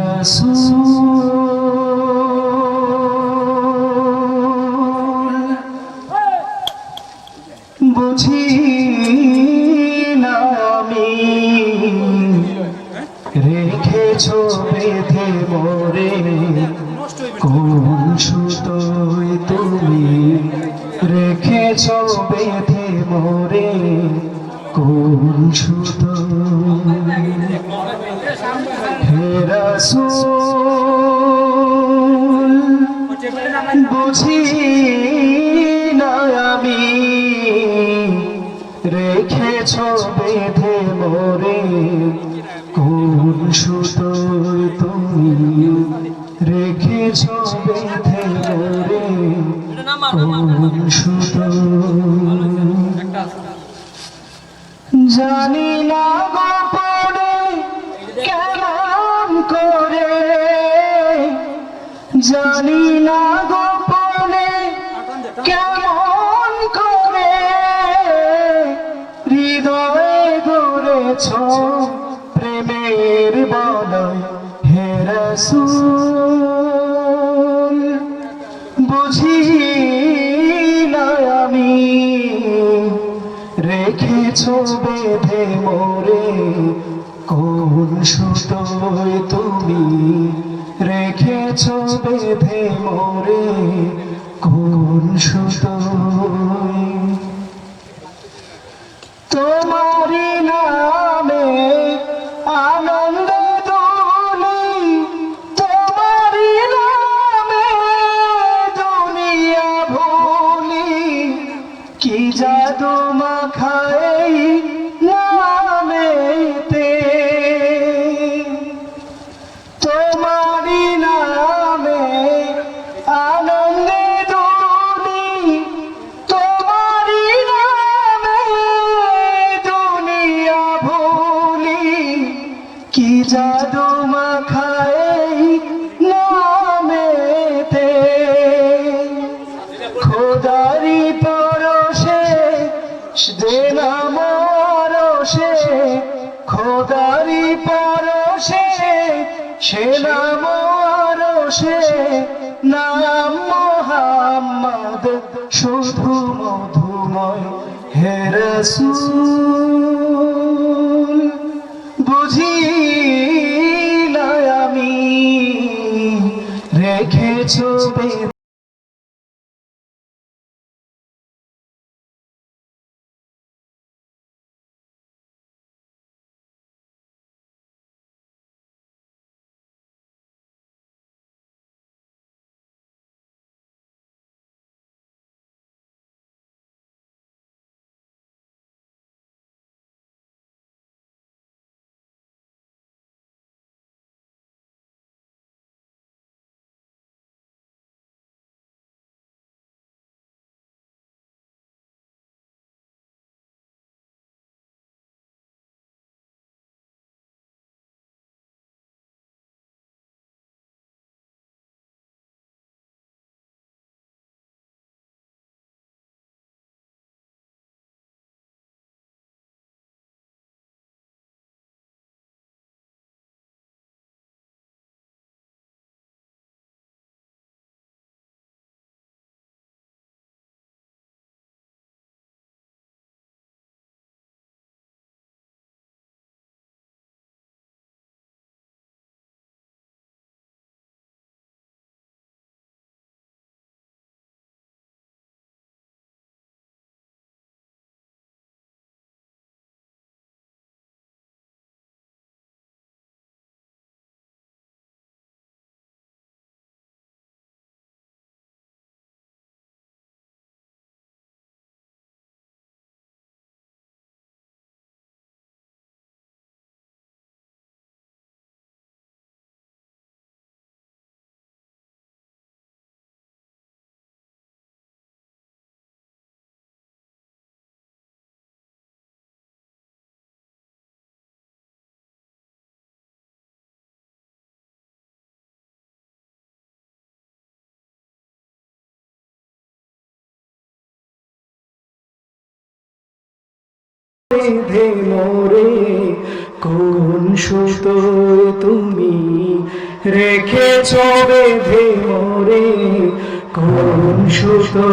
রাসূল। বুঝি না আমি। রেখেছ বেঁধে মরে। কোন সুতোয় বুঝি না আমি, রেখেছ বেঁধে মোরে, কোন সুতোয় তুমি রেখেছ বেঁধে মোরে, কোন সুতোয় জানি না জানি না গোপনে কেমন করে হৃদয়ে গড়েছ প্রেমের বলয়, হে রাসূল। বুঝি না আমি রেখেছ বেঁধে মোরে, কোন সুতোয় তুমি বেঁধে মোরে কোন সুতোয় রসে খোদারি পরশে, সে নাম রসে নাম মোহাম্মদ, শুধু মধুময় হে বুঝি না আমি, রেখেছ বেঁধে বেঁধে মোরে কোন সুতোয় তুমি রেখেছ বেঁধে মোরে কোন সুতো